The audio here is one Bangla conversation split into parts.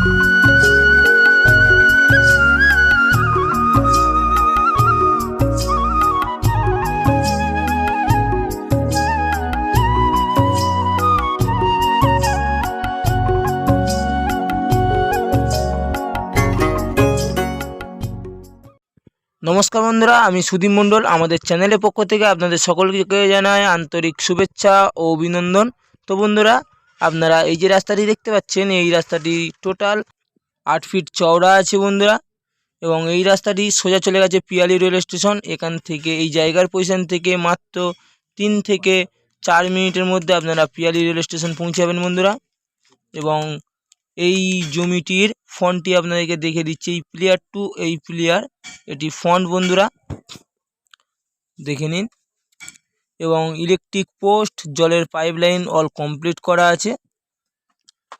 নমস্কার বন্ধুরা, আমি সুদীপ মণ্ডল। আমাদের চ্যানেলের পক্ষ থেকে আপনাদের সকলকে জানাই আন্তরিক শুভেচ্ছা ও অভিনন্দন। তো বন্ধুরা আপনারা এই যে রাস্তাটি দেখতে পাচ্ছেন, এই রাস্তাটি টোটাল আট ফিট চওড়া আছে বন্ধুরা এবং এই রাস্তাটি সোজা চলে গেছে পিয়ালি রেল স্টেশন। এখান থেকে এই জায়গার পজিশন থেকে মাত্র তিন থেকে চার মিনিটের মধ্যে আপনারা পিয়ালি রেল স্টেশন পৌঁছাবেন বন্ধুরা এবং এই জমিটির ফন্টটি আপনাদেরকে দেখে দিচ্ছি। এই প্লেয়ার টু এই প্লেয়ার এটি ফন্ট বন্ধুরা। দেখে নিন। এবং ইলেকট্রিক পোস্ট জলের পাইপলাইন অল কমপ্লিট করা আছে।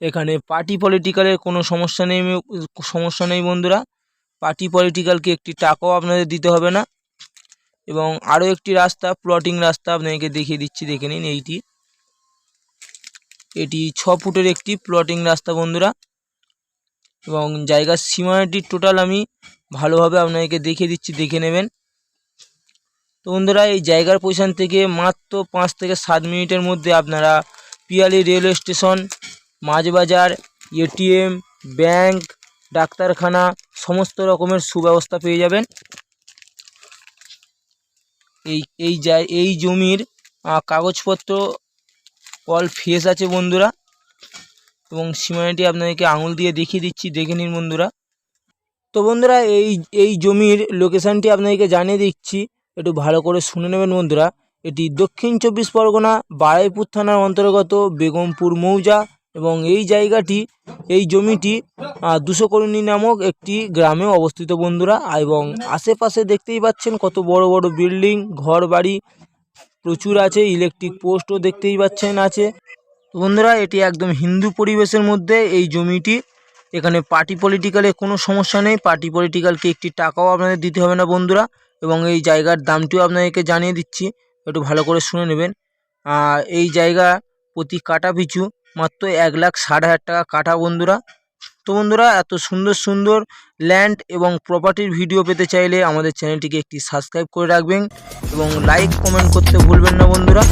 এখানে পার্টি পলিটিক্যালের কোনো সমস্যা নেই সমস্যা নেই বন্ধুরা। পার্টি পলিটিক্যালকে একটি টাকাও আপনাদের দিতে হবে না। এবং আরও একটি রাস্তা প্লটিং রাস্তা আপনাদেরকে দেখিয়ে দিচ্ছি, দেখে নিন এইটি। এটি ছ ফুটের একটি প্লটিং রাস্তা বন্ধুরা। এবং জায়গার সীমানাটি টোটাল আমি ভালোভাবে আপনাদেরকে দেখিয়ে দিচ্ছি, দেখে নেবেন। তো বন্ধুরা, এই জায়গার পজিশন থেকে মাত্র পাঁচ থেকে সাত মিনিটের মধ্যে আপনারা পিয়ালি রেলওয়ে স্টেশন মাছবাজার এটিএম ব্যাংক ডাক্তারখানা, সমস্ত রকমের সুব্যবস্থা পেয়ে যাবেন। এই এই এই জমির কাগজপত্র অল ফেস আছে বন্ধুরা। এবং সীমানাটি আপনাদেরকে আঙুল দিয়ে দেখিয়ে দিচ্ছি, দেখে নিন বন্ধুরা। তো বন্ধুরা, এই এই জমির লোকেশানটি আপনাদেরকে জানিয়ে দিচ্ছি। একটু ভালো করে শুনে নেবেন বন্ধুরা। এটি দক্ষিণ চব্বিশ পরগনা বারাইপুর থানার অন্তর্গত বেগমপুর মৌজা এবং এই জায়গাটি, এই জমিটি দুশো কলোনি নামক একটি গ্রামে অবস্থিত বন্ধুরা। এবং আশেপাশে দেখতেই পাচ্ছেন কত বড় বড় বিল্ডিং ঘর বাড়ি প্রচুর আছে, ইলেকট্রিক পোস্টও দেখতেই পাচ্ছেন আছে। বন্ধুরা, এটি একদম হিন্দু পরিবেশের মধ্যে এই জমিটি। এখানে পার্টি পলিটিক্যালে কোনো সমস্যা নেই, পার্টি পলিটিক্যালকে একটি টাকাও আপনাদের দিতে হবে না বন্ধুরা। এবং এই জায়গার দামটিও আপনাদেরকে জানিয়ে দিচ্ছি, একটু ভালো করে শুনে নেবেন। এই জায়গা প্রতি কাটা পিছু মাত্র এক লাখ ষাট হাজার টাকা কাটা বন্ধুরা। তো বন্ধুরা, এত সুন্দর সুন্দর ল্যান্ড এবং প্রপার্টির ভিডিও পেতে চাইলে আমাদের চ্যানেলটিকে একটি সাবস্ক্রাইব করে রাখবেন এবং লাইক কমেন্ট করতে ভুলবেন না বন্ধুরা।